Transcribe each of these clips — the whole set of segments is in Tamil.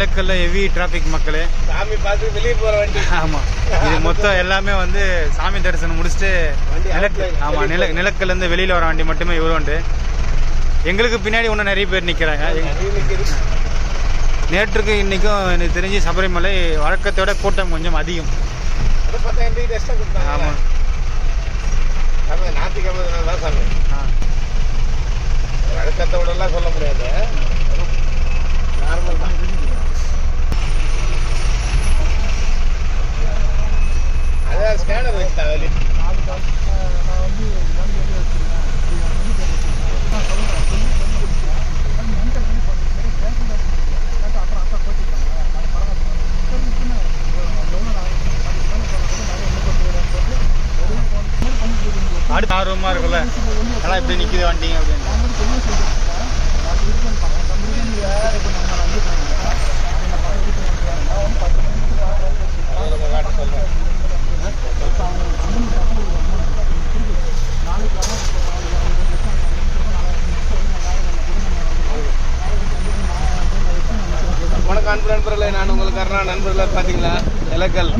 நிலக்கல்ல ஹெவி டிராஃபிக் மக்களே. சாமி பார்த்து வெளியே போற வண்டி. ஆமா. இது மொத்தம் எல்லாமே வந்து சாமி தரிசனம் முடிச்சுட்டு நிலக்கு ஆமா நில நிலக்கல்ல இருந்து வெளியில வர வண்டி மட்டுமே இவ்வளோ உண்டு. எங்களுக்கு பின்னாடி இன்னும் நிறைய பேர் நிக்கிறாங்க. நேற்றுக்கு இன்னைக்கும் எனக்கு தெரிஞ்சு சபரிமலை வழக்கத்தோட கூட்டம் கொஞ்சம் அதிகம். அது பத்தாயிரம் ரூபாய்க்கு extra கொடுத்தாங்க. ஆமா. சாமி ஞாயிற்றுக்கிழமை அடுத்த ஆர்வமா இருக்குல்ல ஆனா இப்படி நிக்குது வண்டிங்க அப்படின்னு. வணக்கம் அன்பு சொல்றேன் நண்பர்களே. நான் உங்கள் கருணா நண்பர்களே பார்த்தீங்களா? இலக்கல்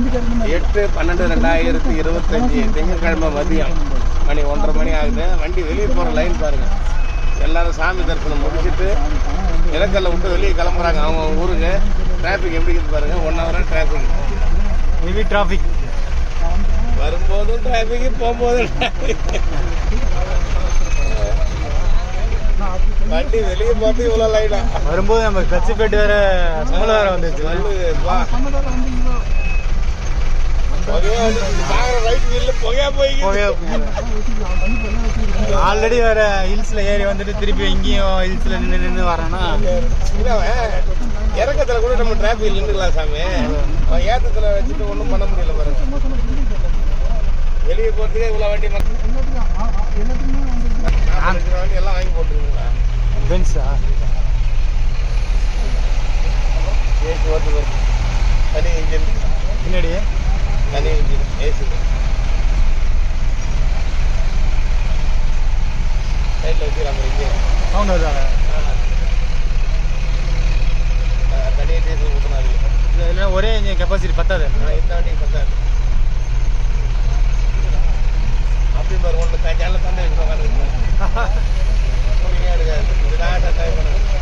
எட்டு பன்னெண்டு ரெண்டாயிரத்தி இருபத்தஞ்சி திங்கட்கிழமை மதியம். மணி ஒன்றரை மணி ஆகுது. வண்டி வெளியே போகிற லைன் பாருங்க. எல்லாரும் சாமி தரிசனம் முடிச்சுட்டு இலக்கல்ல விட்டு வெளியே கிளம்புறாங்க. அவங்க ஊருக்கு. டிராஃபிக் எப்படி இருக்குது பாருங்க. ஒன் ஹவராக டிராஃபிக் ஹெவி டிராஃபிக் வரும்போதும் டிராஃபிக் போகும்போதும். வண்டி வெளியே போகிறது இவ்வளோ லைனா வரும்போது நம்ம கிளச்சு பேட்டு வேற ஸ்மெல் வேற வந்துச்சு ஆல்ரெடி வேற ஹில்ஸ்ல ஏறி வந்துட்டு திருப்பி இங்கேயும் ஹில்ஸ்ல நின்று நின்று வரேன்னா இறக்கத்துல கூட நம்ம டிராபிக் நின்றுக்கலாம் சாமி. ஏத்தத்துல வச்சுட்டு ஒன்றும் பண்ண முடியல பாருங்க வெளியே போறதுக்கே இவ்வளோ வண்டி வண்டி எல்லாம் வாங்கி போட்டுருக்கீங்களா? பென்ஸா ஏசி ஓட்டு தனி இன்ஜின் ஒரே கெப்பாசிட்டி பத்தாது. இந்த வண்டி பத்தாது. அப்படி பாரு ஒன்று ஜன்னல தண்ணி வச்சு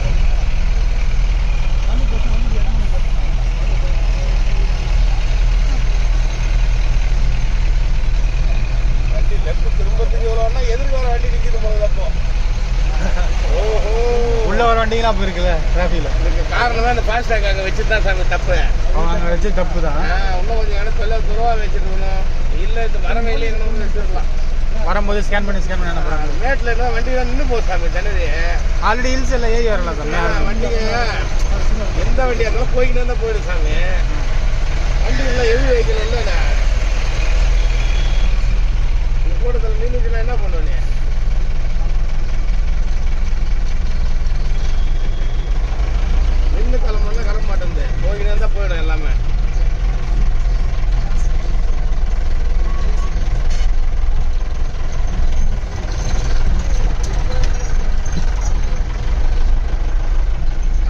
உள்ள வர வண்டிங்களாம் அப்போ இருக்குல்ல டிராஃபிக்ல இதுக்கு காரணம் தான் இந்த ஃபாஸ்டாக் அங்கே வச்சுட்டு தான் சாமி தப்பு. அவங்க அங்கே வச்சு தப்பு தான். இன்னும் கொஞ்சம் இடத்துல எல்லாம் துருவா வச்சுருக்கணும் இல்லை இந்த மரம் வெளியே இருக்கணும்னு வச்சுருக்கலாம். வரும்போது ஸ்கேன் பண்ணி ஸ்கேன் பண்ணி அனுப்புறாங்க மேட்டில் இருந்தால் வண்டி நின்று போகுது சாமி தண்ணி ஆல்ரெடி ஹில்ஸ் எல்லாம் ஏறி வரல சார் வண்டிங்க எந்த வண்டியாக இருந்தாலும் போய்கிட்டு இருந்தால் போயிடும் சாமி. வண்டி எல்லாம் எது வெஹிக்கிள் இல்லைண்ணா இந்த கூட்டத்தில் நின்றுச்சுன்னா என்ன பண்ணுவேன் நீ நின்று கிளம்புனா கிளம்ப மாட்டேங்குது போய்கிட்டு இருந்தால் போயிடும் எல்லாமே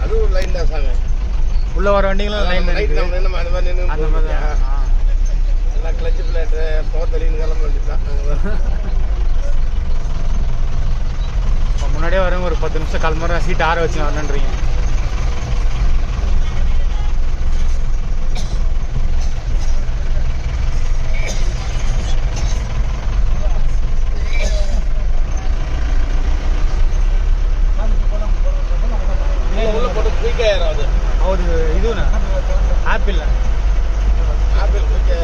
அதுவும் லைன் தான் சாமி உள்ள வர வண்டிங்களும் லைன் லைட் இருக்கு நம்ம அந்த மாதிரி நின்று அந்த மாதிரி. எல்லாம் கிளச்சு பிளேட்டு தோத்தலின்னு கிளம்ப வேண்டியதுதான். இப்ப முன்னாடியே வரவங்க ஒரு பத்து நிமிஷம் நேரம் சீட் ஆற வச்சு வரணுன்றீங்க போட்டு குயிக் ஆயிரும் அது ಹೌದು ಇದೂನಾ ಆ್ಯಪಿಲ್ಲ ಆ್ಯಪಿಲ್ ಬಗ್ಗೆ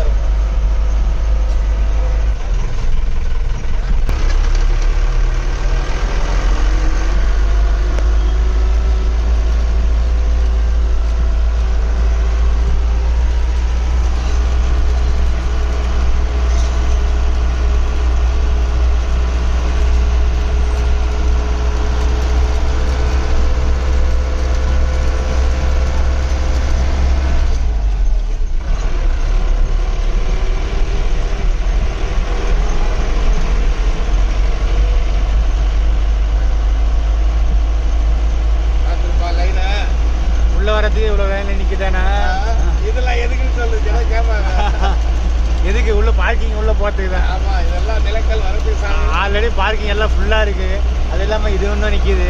பார்க்கிங் உள்ள போகிறதுக்கு தான் ஆமா இதெல்லாம் நிலக்கல் வரது சாமி ஆல்ரெடி பார்க்கிங் எல்லாம் ஃபுல்லாக இருக்கு. அது இல்லாமல் இது ஒன்றும் நிற்கிது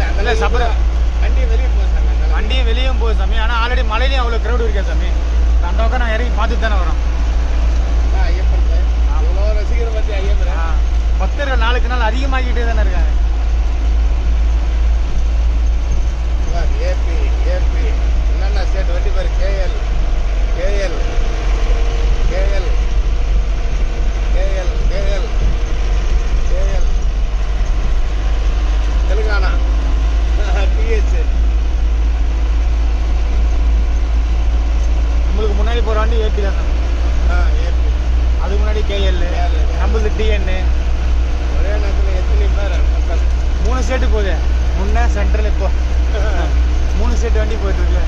அதெல்லாம் இல்ல, சப்பர- வண்டி வெளியே போகுது சாமி. வண்டியும் வெளியும் போகுது சாமி. ஆனால் ஆல்ரெடி மலையிலையும் அவ்வளோ க்ரௌடு இருக்கா சாமி? அந்த பக்கம் நான் இறங்கி பார்த்துட்டு தானே வரோம். ஐயப்பன். இவ்வளோ ரசிகர் பத்தி ஐயப்பன் பக்தர்கள் நாளுக்கு நாள் அதிகமாகிட்டே தானே இருக்காங்க. ஒரே நேரத்தில் எத்தனை பேர் மூணு ஸ்டேட்டு போகுது. முன்னே சென்ட்ரல் இப்போ. மூணு ஸ்டேட் வண்டி போயிட்டு